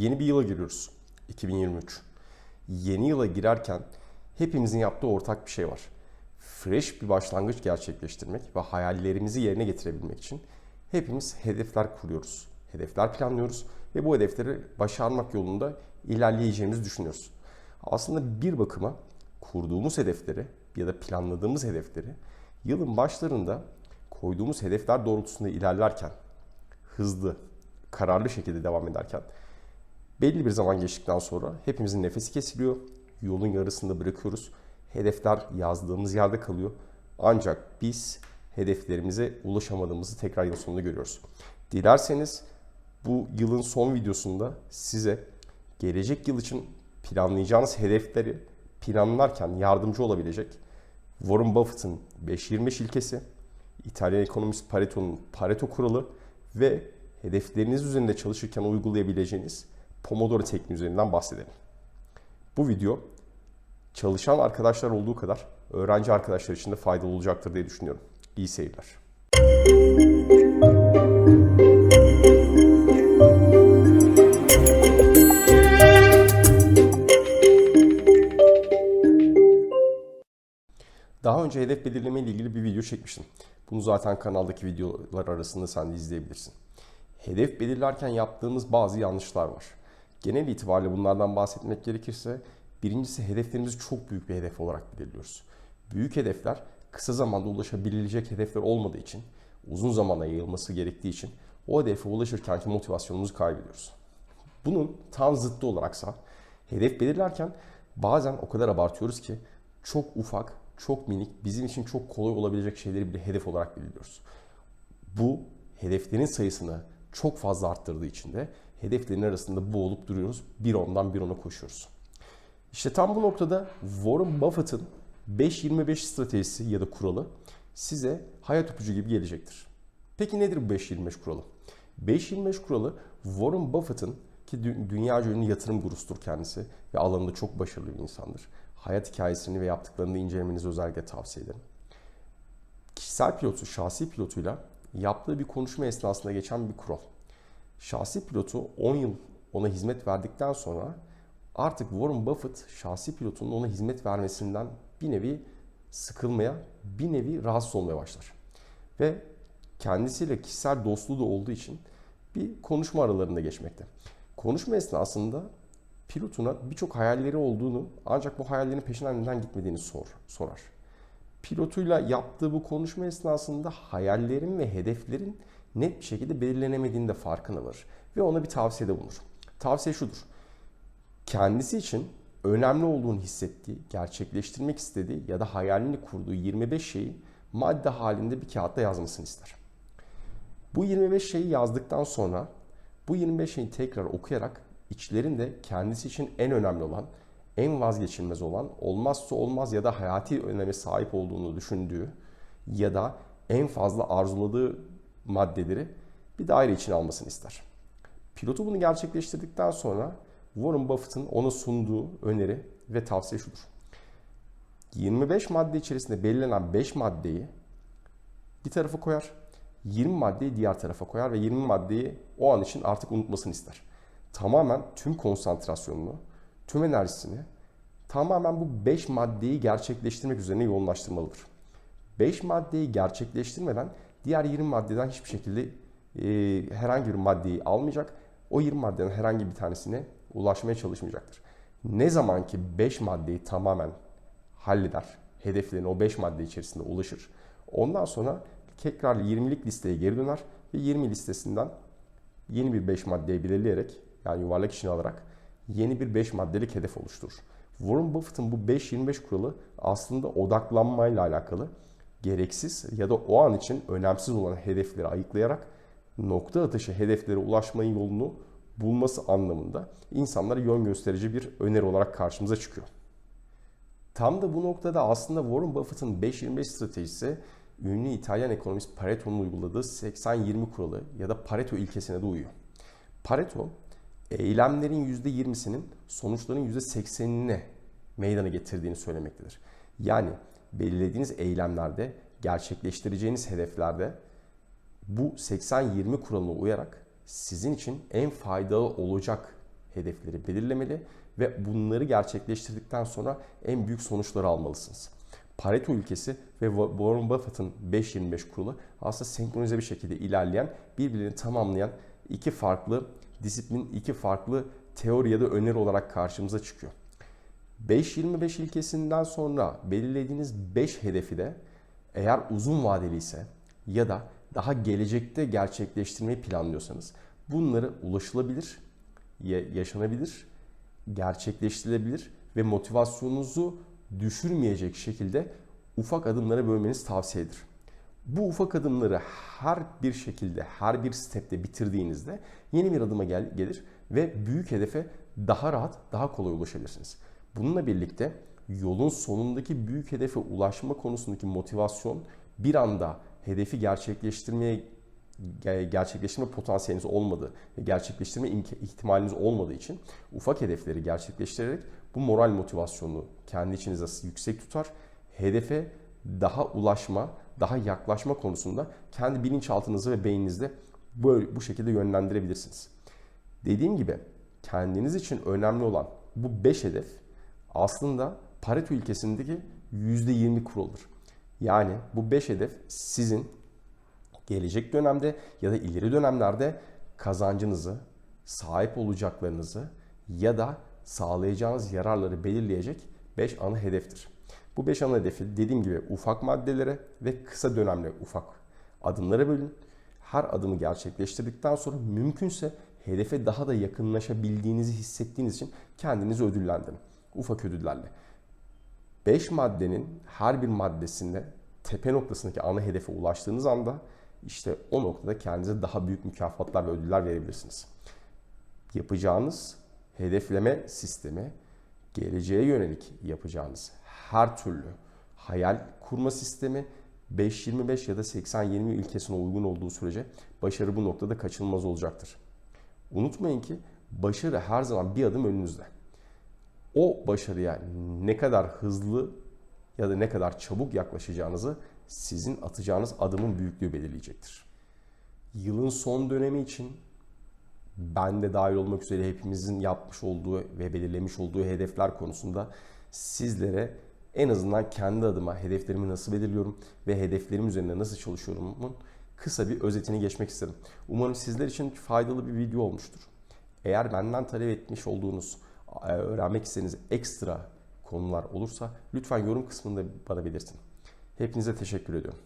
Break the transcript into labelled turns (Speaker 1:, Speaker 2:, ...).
Speaker 1: Yeni bir yıla giriyoruz. 2023. Yeni yıla girerken hepimizin yaptığı ortak bir şey var. Fresh bir başlangıç gerçekleştirmek ve hayallerimizi yerine getirebilmek için hepimiz hedefler kuruyoruz. Hedefler planlıyoruz ve bu hedefleri başarmak yolunda ilerleyeceğimizi düşünüyoruz. Aslında bir bakıma kurduğumuz hedefleri ya da planladığımız hedefleri yılın başlarında koyduğumuz hedefler doğrultusunda ilerlerken hızlı, kararlı şekilde devam ederken belli bir zaman geçtikten sonra hepimizin nefesi kesiliyor. Yolun yarısında bırakıyoruz. Hedefler yazdığımız yerde kalıyor. Ancak biz hedeflerimize ulaşamadığımızı tekrar yıl sonunda görüyoruz. Dilerseniz bu yılın son videosunda size gelecek yıl için planlayacağınız hedefleri planlarken yardımcı olabilecek Warren Buffett'ın 5-25 ilkesi, İtalyan ekonomist Pareto'nun Pareto kuralı ve hedefleriniz üzerinde çalışırken uygulayabileceğiniz Pomodoro tekniği üzerinden bahsedelim. Bu video çalışan arkadaşlar olduğu kadar öğrenci arkadaşlar için de faydalı olacaktır diye düşünüyorum. İyi seyirler. Daha önce hedef belirleme ile ilgili bir video çekmiştim. Bunu zaten kanaldaki videolar arasında sen de izleyebilirsin. Hedef belirlerken yaptığımız bazı yanlışlar var. Genel itibariyle bunlardan bahsetmek gerekirse birincisi hedeflerimizi çok büyük bir hedef olarak belirliyoruz. Büyük hedefler kısa zamanda ulaşabilecek hedefler olmadığı için, uzun zamana yayılması gerektiği için o hedefe ulaşırkenki motivasyonumuzu kaybediyoruz. Bunun tam zıttı olaraksa hedef belirlerken bazen o kadar abartıyoruz ki çok ufak, çok minik, bizim için çok kolay olabilecek şeyleri bile hedef olarak belirliyoruz. Bu hedeflerin sayısını çok fazla arttırdığı için de hedeflerin arasında boğulup duruyoruz. Bir ondan bir ona koşuyoruz. İşte tam bu noktada Warren Buffett'ın 5-25 stratejisi ya da kuralı size hayat ipucu gibi gelecektir. Peki nedir bu 5-25 kuralı? 5-25 kuralı Warren Buffett'ın ki dü- dünyaca ünlü yatırım gurusudur kendisi ve alanında çok başarılı bir insandır. Hayat hikayesini ve yaptıklarını incelemenizi özellikle tavsiye ederim. Kişisel pilotu, şahsi pilotuyla yaptığı bir konuşma esnasında geçen bir kural. Şahsi pilotu 10 yıl ona hizmet verdikten sonra artık Warren Buffett şahsi pilotunun ona hizmet vermesinden bir nevi sıkılmaya, bir nevi rahatsız olmaya başlar. Ve kendisiyle kişisel dostluğu da olduğu için bir konuşma aralarında geçmekte. Konuşma esnasında pilotuna birçok hayalleri olduğunu ancak bu hayallerin peşinden neden gitmediğini sor, sorar. Pilotuyla yaptığı bu konuşma esnasında hayallerin ve hedeflerin net bir şekilde belirlenemediğini de farkına varır ve ona bir tavsiyede bulunur. Tavsiye şudur. Kendisi için önemli olduğunu hissettiği, gerçekleştirmek istediği ya da hayalini kurduğu 25 şeyi madde halinde bir kağıtta yazmasını ister. Bu 25 şeyi yazdıktan sonra bu 25 şeyi tekrar okuyarak içlerinde kendisi için en önemli olan, en vazgeçilmez olan, olmazsa olmaz ya da hayati öneme sahip olduğunu düşündüğü ya da en fazla arzuladığı maddeleri bir daire içine almasını ister. Pilotu bunu gerçekleştirdikten sonra Warren Buffett'ın ona sunduğu öneri ve tavsiye şudur. 25 madde içerisinde belirlenen 5 maddeyi bir tarafa koyar. 20 maddeyi diğer tarafa koyar ve 20 maddeyi o an için artık unutmasını ister. Tamamen tüm konsantrasyonunu, tüm enerjisini tamamen bu 5 maddeyi gerçekleştirmek üzerine yoğunlaştırmalıdır. 5 maddeyi gerçekleştirmeden diğer 20 maddeden hiçbir şekilde e, herhangi bir maddeyi almayacak. O 20 maddeden herhangi bir tanesine ulaşmaya çalışmayacaktır. Ne zaman ki 5 maddeyi tamamen halleder, hedeflerine o 5 madde içerisinde ulaşır. Ondan sonra tekrar 20'lik listeye geri döner ve 20 listesinden yeni bir 5 maddeyi belirleyerek yani yuvarlak içine alarak yeni bir 5 maddelik hedef oluşturur. Warren Buffett'ın bu 5-25 kuralı aslında odaklanmayla alakalı gereksiz ya da o an için önemsiz olan hedefleri ayıklayarak nokta atışı hedeflere ulaşmanın yolunu bulması anlamında insanlara yön gösterici bir öneri olarak karşımıza çıkıyor. Tam da bu noktada aslında Warren Buffett'ın 5-25 stratejisi ünlü İtalyan ekonomist Pareto'nun uyguladığı 80-20 kuralı ya da Pareto ilkesine de uyuyor. Pareto, eylemlerin %20'sinin sonuçların %80'ine meydana getirdiğini söylemektedir. Yani belirlediğiniz eylemlerde, gerçekleştireceğiniz hedeflerde bu 80-20 kuralına uyarak sizin için en faydalı olacak hedefleri belirlemeli ve bunları gerçekleştirdikten sonra en büyük sonuçları almalısınız. Pareto ülkesi ve Warren Buffett'ın 5-25 kurulu aslında senkronize bir şekilde ilerleyen, birbirini tamamlayan iki farklı disiplin, iki farklı teori ya da öneri olarak karşımıza çıkıyor. 5-25 ilkesinden sonra belirlediğiniz 5 hedefi de eğer uzun vadeli ise ya da daha gelecekte gerçekleştirmeyi planlıyorsanız bunları ulaşılabilir, yaşanabilir, gerçekleştirilebilir ve motivasyonunuzu düşürmeyecek şekilde ufak adımlara bölmeniz tavsiye edilir. Bu ufak adımları her bir şekilde, her bir stepte bitirdiğinizde yeni bir adıma gel gelir ve büyük hedefe daha rahat, daha kolay ulaşabilirsiniz. Bununla birlikte yolun sonundaki büyük hedefe ulaşma konusundaki motivasyon bir anda hedefi gerçekleştirmeye gerçekleştirme potansiyeliniz olmadığı ve gerçekleştirme ihtimaliniz olmadığı için ufak hedefleri gerçekleştirerek bu moral motivasyonunu kendi içinizde yüksek tutar. Hedefe daha ulaşma, daha yaklaşma konusunda kendi bilinçaltınızı ve beyninizde böyle bu şekilde yönlendirebilirsiniz. Dediğim gibi kendiniz için önemli olan bu 5 hedef aslında Pareto ilkesindeki %20 kuruludur. Yani bu 5 hedef sizin gelecek dönemde ya da ileri dönemlerde kazancınızı, sahip olacaklarınızı ya da sağlayacağınız yararları belirleyecek 5 ana hedeftir. Bu 5 ana hedefi dediğim gibi ufak maddelere ve kısa dönemli ufak adımlara bölün. Her adımı gerçekleştirdikten sonra mümkünse hedefe daha da yakınlaşabildiğinizi hissettiğiniz için kendinizi ödüllendirin. Ufak ödüllerle. 5 maddenin her bir maddesinde tepe noktasındaki ana hedefe ulaştığınız anda işte o noktada kendinize daha büyük mükafatlar ve ödüller verebilirsiniz. Yapacağınız hedefleme sistemi geleceğe yönelik yapacağınız her türlü hayal kurma sistemi 5-25 ya da 80-20 ilkesine uygun olduğu sürece başarı bu noktada kaçınılmaz olacaktır. Unutmayın ki başarı her zaman bir adım önünüzde. O başarıya ne kadar hızlı ya da ne kadar çabuk yaklaşacağınızı sizin atacağınız adımın büyüklüğü belirleyecektir. Yılın son dönemi için ben de dahil olmak üzere hepimizin yapmış olduğu ve belirlemiş olduğu hedefler konusunda sizlere en azından kendi adıma hedeflerimi nasıl belirliyorum ve hedeflerim üzerinde nasıl çalışıyorumun kısa bir özetini geçmek istedim. Umarım sizler için faydalı bir video olmuştur. Eğer benden talep etmiş olduğunuz, öğrenmek istediğiniz ekstra konular olursa lütfen yorum kısmında bana belirtin. Hepinize teşekkür ediyorum.